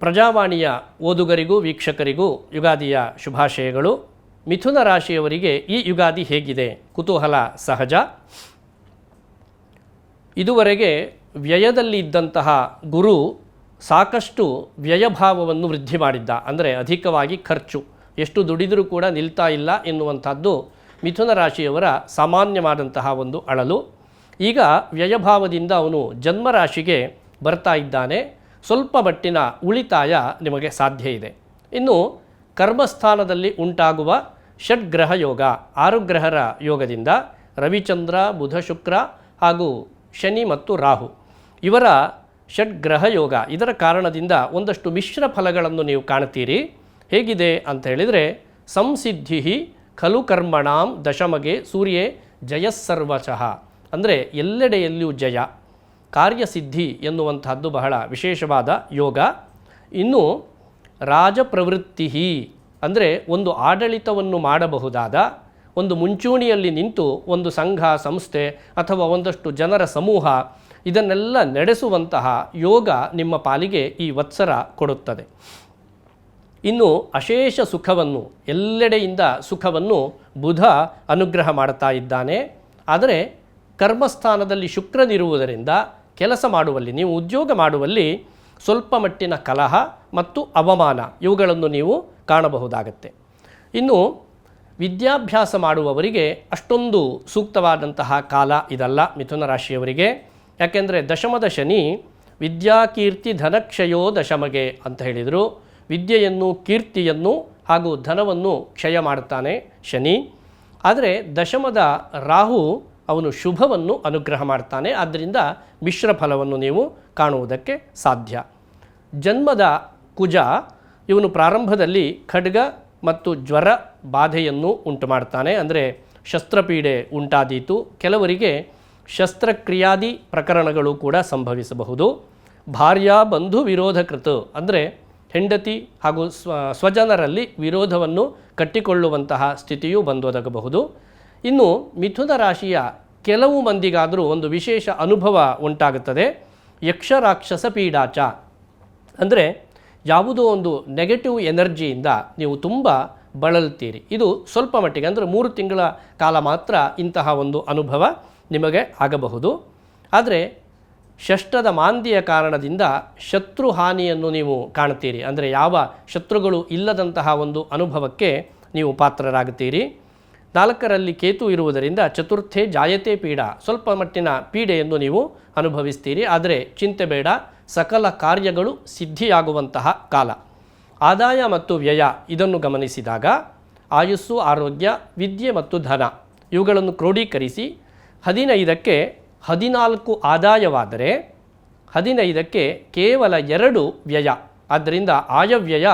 ಪ್ರಜಾವಾಣಿಯ ಓದುಗರಿಗೂ ವೀಕ್ಷಕರಿಗೂ ಯುಗಾದಿಯ ಶುಭಾಶಯಗಳು. ಮಿಥುನ ರಾಶಿಯವರಿಗೆ ಈ ಯುಗಾದಿ ಹೇಗಿದೆ? ಕುತೂಹಲ, ಸಹಜ. ಇದುವರೆಗೆ ವ್ಯಯದಲ್ಲಿ ಇದ್ದಂತಹ ಗುರು ಸಾಕಷ್ಟು ವ್ಯಯಭಾವವನ್ನು ವೃದ್ಧಿ ಮಾಡಿದ್ದ. ಅಂದರೆ ಅಧಿಕವಾಗಿ ಖರ್ಚು. ಎಷ್ಟು ದುಡಿದರೂ ಕೂಡ ನಿಲ್ತಾ ಇಲ್ಲ ಎನ್ನುವಂಥದ್ದು ಮಿಥುನ ರಾಶಿಯವರ ಸಾಮಾನ್ಯವಾದಂತಹ ಒಂದು ಅಳಲು. ಈಗ ವ್ಯಯಭಾವದಿಂದ ಅವನು ಜನ್ಮರಾಶಿಗೆ ಬರ್ತಾ ಇದ್ದಾನೆ. ಸ್ವಲ್ಪ ಮಟ್ಟಿನ ಉಳಿತಾಯ ನಿಮಗೆ ಸಾಧ್ಯ ಇದೆ. ಇನ್ನು ಕರ್ಮಸ್ಥಾನದಲ್ಲಿ ಉಂಟಾಗುವ ಷಡ್ಗ್ರಹ ಯೋಗ ಆರು ಗ್ರಹರ ಯೋಗದಿಂದ ರವಿಚಂದ್ರ, ಬುಧ ಶುಕ್ರ ಹಾಗೂ ಶನಿ ಮತ್ತು ರಾಹು ಇವರ ಷಡ್ಗ್ರಹ ಯೋಗ. ಇದರ ಕಾರಣದಿಂದ ಒಂದಷ್ಟು ಮಿಶ್ರ ಫಲಗಳನ್ನು ನೀವು ಕಾಣ್ತೀರಿ ಹೇಗಿದೆ ಅಂತ ಹೇಳಿದರೆ ಸಂಸಿದ್ಧಿ ಖಲು ಕರ್ಮಣಾಂ ದಶಮಗೆ ಸೂರ್ಯೇ ಜಯಸ್ಸರ್ವಚಃ ಅಂದರೆ ಎಲ್ಲೆಡೆಯಲ್ಲಿಯೂ ಜಯ. ಕಾರ್ಯಸಿದ್ಧಿ ಎನ್ನುವಂತಹದ್ದು ಬಹಳ ವಿಶೇಷವಾದ ಯೋಗ. ಇನ್ನು ರಾಜಪ್ರವೃತ್ತಿ ಅಂದರೆ ಒಂದು ಆಡಳಿತವನ್ನು ಮಾಡಬಹುದಾದ ಒಂದು ಮುಂಚೂಣಿಯಲ್ಲಿ ನಿಂತು ಒಂದು ಸಂಘ, ಸಂಸ್ಥೆ ಅಥವಾ ಒಂದಷ್ಟು ಜನರ ಸಮೂಹ ಇದನ್ನೆಲ್ಲ ನಡೆಸುವಂತಹ ಯೋಗ ನಿಮ್ಮ ಪಾಲಿಗೆ ಈ ವತ್ಸರ ಕೊಡುತ್ತದೆ. ಇನ್ನು ಅಶೇಷ ಸುಖವನ್ನು, ಎಲ್ಲೆಡೆಯಿಂದ ಸುಖವನ್ನು ಬುಧ ಅನುಗ್ರಹ ಮಾಡ್ತಾ ಇದ್ದಾನೆ. ಆದರೆ ಕರ್ಮಸ್ಥಾನದಲ್ಲಿ ಶುಕ್ರನಿರುವುದರಿಂದ ಕೆಲಸ ಮಾಡುವಲ್ಲಿ, ನೀವು ಉದ್ಯೋಗ ಮಾಡುವಲ್ಲಿ ಸ್ವಲ್ಪ ಮಟ್ಟಿನ ಕಲಹ ಮತ್ತು ಅವಮಾನ ಇವುಗಳನ್ನು ನೀವು ಕಾಣಬಹುದಾಗತ್ತೆ. ಇನ್ನು ವಿದ್ಯಾಭ್ಯಾಸ ಮಾಡುವವರಿಗೆ ಅಷ್ಟೊಂದು ಸೂಕ್ತವಾದಂತಹ ಕಾಲ ಇದಲ್ಲ ಮಿಥುನ ರಾಶಿಯವರಿಗೆ. ಯಾಕೆಂದರೆ ದಶಮದ ಶನಿ ವಿದ್ಯಾಕೀರ್ತಿ ಧನಕ್ಷಯೋ ದಶಮಗೆ ಅಂತ ಹೇಳಿದರು. ವಿದ್ಯೆಯನ್ನು, ಕೀರ್ತಿಯನ್ನು ಹಾಗೂ ಧನವನ್ನು ಕ್ಷಯ ಮಾಡುತ್ತಾನೆ ಶನಿ. ಆದರೆ ದಶಮದ ರಾಹು ಅವನು ಶುಭವನ್ನು ಅನುಗ್ರಹ ಮಾಡ್ತಾನೆ. ಆದ್ದರಿಂದ ಮಿಶ್ರ ಫಲವನ್ನು ನೀವು ಕಾಣುವುದಕ್ಕೆ ಸಾಧ್ಯ. ಜನ್ಮದ ಕುಜ, ಇವನು ಪ್ರಾರಂಭದಲ್ಲಿ ಖಡ್ಗ ಮತ್ತು ಜ್ವರ ಬಾಧೆಯನ್ನು ಉಂಟು ಮಾಡ್ತಾನೆ ಅಂದರೆ ಶಸ್ತ್ರಪೀಡೆ ಉಂಟಾದೀತು. ಕೆಲವರಿಗೆ ಶಸ್ತ್ರಕ್ರಿಯಾದಿ ಪ್ರಕರಣಗಳು ಕೂಡ ಸಂಭವಿಸಬಹುದು. ಭಾರ್ಯಾ ಬಂಧು ವಿರೋಧ ಕೃತ ಅಂದರೆ ಹೆಂಡತಿ ಹಾಗೂ ಸ್ವ, ಸ್ವಜನರಲ್ಲಿ ವಿರೋಧವನ್ನು ಕಟ್ಟಿಕೊಳ್ಳುವಂತಹ ಸ್ಥಿತಿಯೂ ಬಂದೊದಗಬಹುದು. ಇನ್ನು ಮಿಥುನ ರಾಶಿಯ ಕೆಲವು ಮಂದಿಗಾದರೂ ಒಂದು ವಿಶೇಷ ಅನುಭವ ಉಂಟಾಗುತ್ತದೆ. ಯಕ್ಷ ರಾಕ್ಷಸ ಪೀಡಾಚ. ಅಂದರೆ ಯಾವುದೋ ಒಂದು ನೆಗೆಟಿವ್ ಎನರ್ಜಿಯಿಂದ ನೀವು ತುಂಬ ಬಳಲ್ತೀರಿ ಇದು ಸ್ವಲ್ಪ ಮಟ್ಟಿಗೆ ಅಂದರೆ ಮೂರು ತಿಂಗಳ ಕಾಲ ಮಾತ್ರ ಇಂತಹ ಒಂದು ಅನುಭವ ನಿಮಗೆ ಆಗಬಹುದು. ಆದರೆ ಷಷ್ಟದ ಮಾಂದಿಯ ಕಾರಣದಿಂದ ಶತ್ರು ಹಾನಿಯನ್ನು ನೀವು ಕಾಣ್ತೀರಿ ಅಂದರೆ ಯಾವ ಶತ್ರುಗಳು ಇಲ್ಲದಂತಹ ಒಂದು ಅನುಭವಕ್ಕೆ ನೀವು ಪಾತ್ರರಾಗುತ್ತೀರಿ. ನಾಲ್ಕರಲ್ಲಿ ಕೇತು ಇರುವುದರಿಂದ ಚತುರ್ಥೆ ಜಾಯತೆ ಪೀಡ, ಸ್ವಲ್ಪ ಮಟ್ಟಿನ ಎಂದು ನೀವು ಅನುಭವಿಸ್ತೀರಿ. ಆದರೆ ಚಿಂತೆ ಬೇಡ, ಸಕಲ ಕಾರ್ಯಗಳು ಸಿದ್ಧಿಯಾಗುವಂತಹ ಕಾಲ. ಆದಾಯ ಮತ್ತು ವ್ಯಯ ಇದನ್ನು ಗಮನಿಸಿದಾಗ ಆಯುಸ್ಸು, ಆರೋಗ್ಯ, ವಿದ್ಯೆ ಮತ್ತು ಧನ ಇವುಗಳನ್ನು ಕ್ರೋಢೀಕರಿಸಿ ಹದಿನೈದಕ್ಕೆ ಹದಿನಾಲ್ಕು ಆದಾಯವಾದರೆ ಹದಿನೈದಕ್ಕೆ ಕೇವಲ ಎರಡು ವ್ಯಯ. ಆದ್ದರಿಂದ ಆಯವ್ಯಯ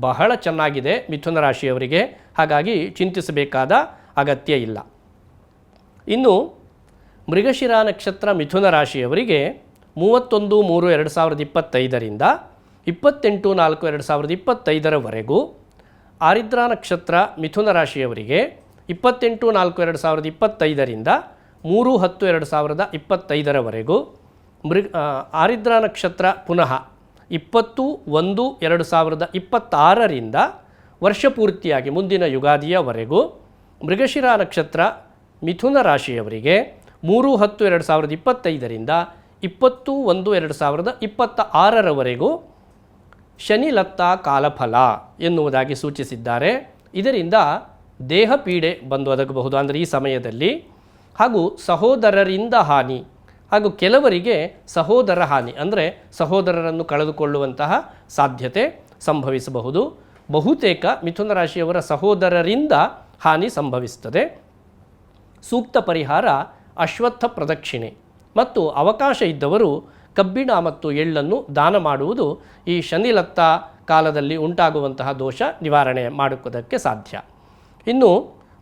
ಬಹಳ ಚೆನ್ನಾಗಿದೆ ಮಿಥುನ ರಾಶಿಯವರಿಗೆ. ಹಾಗಾಗಿ ಚಿಂತಿಸಬೇಕಾದ ಅಗತ್ಯ ಇಲ್ಲ. ಇನ್ನು ಮೃಗಶಿರ ನಕ್ಷತ್ರ ಮಿಥುನ ರಾಶಿಯವರಿಗೆ ಮೂವತ್ತೊಂದು, ಮೂರು, ಎರಡು ಸಾವಿರದ ಇಪ್ಪತ್ತೈದರಿಂದ ಇಪ್ಪತ್ತೆಂಟು, ನಾಲ್ಕು, ಎರಡು ಸಾವಿರದ ಇಪ್ಪತ್ತೈದರವರೆಗೂ ಆರಿದ್ರ ನಕ್ಷತ್ರ ಮಿಥುನ ರಾಶಿಯವರಿಗೆ ಇಪ್ಪತ್ತೆಂಟು, ನಾಲ್ಕು, ಎರಡು ಸಾವಿರದ ಇಪ್ಪತ್ತೈದರಿಂದ ಮೂರು, ಹತ್ತು, ಎರಡು ಸಾವಿರದ ಇಪ್ಪತ್ತೈದರವರೆಗೂ ಮೃಗ ಆರಿದ್ರಾ ನಕ್ಷತ್ರ ಪುನಃ ಇಪ್ಪತ್ತು, ಒಂದು, ಎರಡು ಸಾವಿರದ ಇಪ್ಪತ್ತಾರರಿಂದ ವರ್ಷ ಪೂರ್ತಿಯಾಗಿ ಮುಂದಿನ ಯುಗಾದಿಯವರೆಗೂ ಮೃಗಶಿರ ನಕ್ಷತ್ರ ಮಿಥುನ ರಾಶಿಯವರಿಗೆ ಮೂರು ಹತ್ತು ಎರಡು ಸಾವಿರದ ಇಪ್ಪತ್ತೈದರಿಂದ ಇಪ್ಪತ್ತು ಒಂದು ಎರಡು ಸಾವಿರದ ಇಪ್ಪತ್ತ ಆರರವರೆಗೂ ಶನಿಲತ್ತ ಕಾಲಫಲ ಎನ್ನುವುದಾಗಿ ಸೂಚಿಸಿದ್ದಾರೆ. ಇದರಿಂದ ದೇಹ ಪೀಡೆ ಬಂದು ಒದಗಬಹುದು ಅಂದರೆ ಈ ಸಮಯದಲ್ಲಿ ಹಾಗೂ ಸಹೋದರರಿಂದ ಹಾನಿ ಹಾಗೂ ಕೆಲವರಿಗೆ ಸಹೋದರ ಹಾನಿ ಅಂದರೆ ಸಹೋದರರನ್ನು ಕಳೆದುಕೊಳ್ಳುವಂತಹ ಸಾಧ್ಯತೆ ಸಂಭವಿಸಬಹುದು. ಬಹುತೇಕ ಮಿಥುನ ರಾಶಿಯವರ ಸಹೋದರರಿಂದ ಹಾನಿ ಸಂಭವಿಸುತ್ತದೆ. ಸೂಕ್ತ ಪರಿಹಾರ ಅಶ್ವತ್ಥ ಪ್ರದಕ್ಷಿಣೆ. ಮತ್ತು ಅವಕಾಶ ಇದ್ದವರು ಕಬ್ಬಿಣ ಮತ್ತು ಎಳ್ಳನ್ನು ದಾನ ಮಾಡುವುದು ಈ ಶನಿಲತ್ತ ಕಾಲದಲ್ಲಿ ಉಂಟಾಗುವಂತಹ ದೋಷ ನಿವಾರಣೆ ಮಾಡುವುದಕ್ಕೆ ಸಾಧ್ಯ. ಇನ್ನು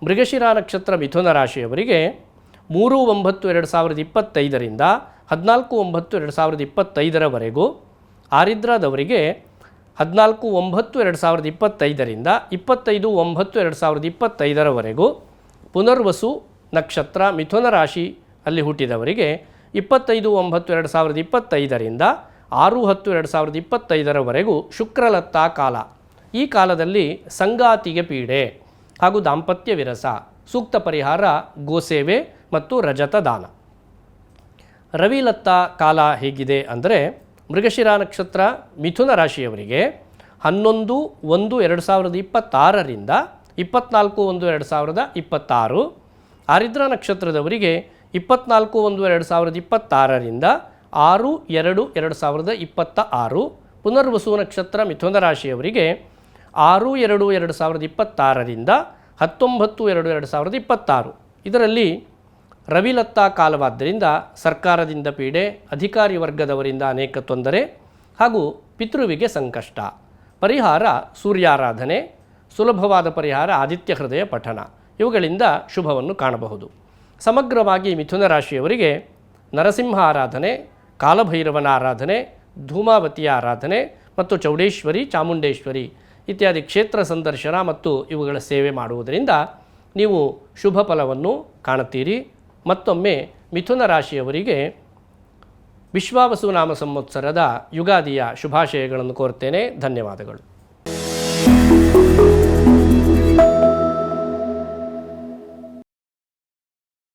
ಮೃಗಶಿರ ನಕ್ಷತ್ರ ಮಿಥುನ ರಾಶಿಯವರಿಗೆ ಮೂರು ಒಂಬತ್ತು ಎರಡು ಸಾವಿರದ ಇಪ್ಪತ್ತೈದರಿಂದ ಹದಿನಾಲ್ಕು ಒಂಬತ್ತು ಎರಡು ಸಾವಿರದ ಇಪ್ಪತ್ತೈದರವರೆಗೂ ಆರಿದ್ರದವರಿಗೆ ಹದಿನಾಲ್ಕು ಒಂಬತ್ತು ಎರಡು ಸಾವಿರದ ಇಪ್ಪತ್ತೈದರಿಂದ ಇಪ್ಪತ್ತೈದು ಒಂಬತ್ತು ಎರಡು ಸಾವಿರದ ಇಪ್ಪತ್ತೈದರವರೆಗೂ ಪುನರ್ವಸು ನಕ್ಷತ್ರ ಮಿಥುನ ರಾಶಿ ಅಲ್ಲಿ ಹುಟ್ಟಿದವರಿಗೆ ಇಪ್ಪತ್ತೈದು ಒಂಬತ್ತು ಎರಡು ಸಾವಿರದ ಇಪ್ಪತ್ತೈದರಿಂದ ಆರು ಹತ್ತು ಎರಡು ಸಾವಿರದ ಇಪ್ಪತ್ತೈದರವರೆಗೂ ಶುಕ್ರಲತ್ತಾ ಕಾಲ. ಈ ಕಾಲದಲ್ಲಿ ಸಂಗಾತಿಗೆ ಪೀಡೆ ಹಾಗೂ ದಾಂಪತ್ಯ ವಿರಸ, ಸೂಕ್ತ ಪರಿಹಾರ, ಗೋಸೇವೆ ಮತ್ತು ರಜತ ದಾನ. ರವಿಲತ್ತ ಕಾಲ ಹೇಗಿದೆ ಅಂದರೆ ಮೃಗಶಿರ ನಕ್ಷತ್ರ ಮಿಥುನ ರಾಶಿಯವರಿಗೆ ಹನ್ನೊಂದು, ಒಂದು, ಎರಡು ಸಾವಿರದ ಇಪ್ಪತ್ತಾರರಿಂದ ಇಪ್ಪತ್ನಾಲ್ಕು, ಒಂದು, ಎರಡು ಸಾವಿರದ ಇಪ್ಪತ್ತಾರು. ಆರಿದ್ರ ನಕ್ಷತ್ರದವರಿಗೆ ಇಪ್ಪತ್ನಾಲ್ಕು, ಒಂದು, ಎರಡು ಸಾವಿರದ ಇಪ್ಪತ್ತಾರರಿಂದ ಆರು, ಎರಡು ಎರಡು ಸಾವಿರದ ಇಪ್ಪತ್ತ ಆರು ಪುನರ್ವಸು ನಕ್ಷತ್ರ ಮಿಥುನ ರಾಶಿಯವರಿಗೆ ಆರು, ಎರಡು ಎರಡು ಸಾವಿರದ ಇಪ್ಪತ್ತಾರರಿಂದ ಹತ್ತೊಂಬತ್ತು, ಎರಡು ಎರಡು ಸಾವಿರದ ಇಪ್ಪತ್ತಾರು. ಇದರಲ್ಲಿ ರವಿಲತ್ತ ಕಾಲವಾದ್ದರಿಂದ ಸರ್ಕಾರದಿಂದ ಪೀಡೆ, ಅಧಿಕಾರಿ ವರ್ಗದವರಿಂದ ಅನೇಕ ತೊಂದರೆ ಹಾಗೂ ಪಿತೃವಿಗೆ ಸಂಕಷ್ಟ. ಪರಿಹಾರ ಸೂರ್ಯಾರಾಧನೆ, ಸುಲಭವಾದ ಪರಿಹಾರ ಆದಿತ್ಯ ಹೃದಯ ಪಠಣ. ಇವುಗಳಿಂದ ಶುಭವನ್ನು ಕಾಣಬಹುದು. ಸಮಗ್ರವಾಗಿ ಮಿಥುನ ರಾಶಿಯವರಿಗೆ ನರಸಿಂಹ ಆರಾಧನೆ ಕಾಲಭೈರವನ ಆರಾಧನೆ ಧೂಮಾವತಿಯ ಆರಾಧನೆ ಮತ್ತು ಚೌಡೇಶ್ವರಿ, ಚಾಮುಂಡೇಶ್ವರಿ ಇತ್ಯಾದಿ ಕ್ಷೇತ್ರ ಸಂದರ್ಶನ ಮತ್ತು ಇವುಗಳ ಸೇವೆ ಮಾಡುವುದರಿಂದ ನೀವು ಶುಭ ಫಲವನ್ನು ಕಾಣುತ್ತೀರಿ. ಮತ್ತೊಮ್ಮೆ ಮಿಥುನ ರಾಶಿಯವರಿಗೆ ವಿಶ್ವಾವಸುನಾಮ ಸಂವತ್ಸರದ ಯುಗಾದಿಯ ಶುಭಾಶಯಗಳನ್ನು ಕೋರ್ತೇನೆ. ಧನ್ಯವಾದಗಳು.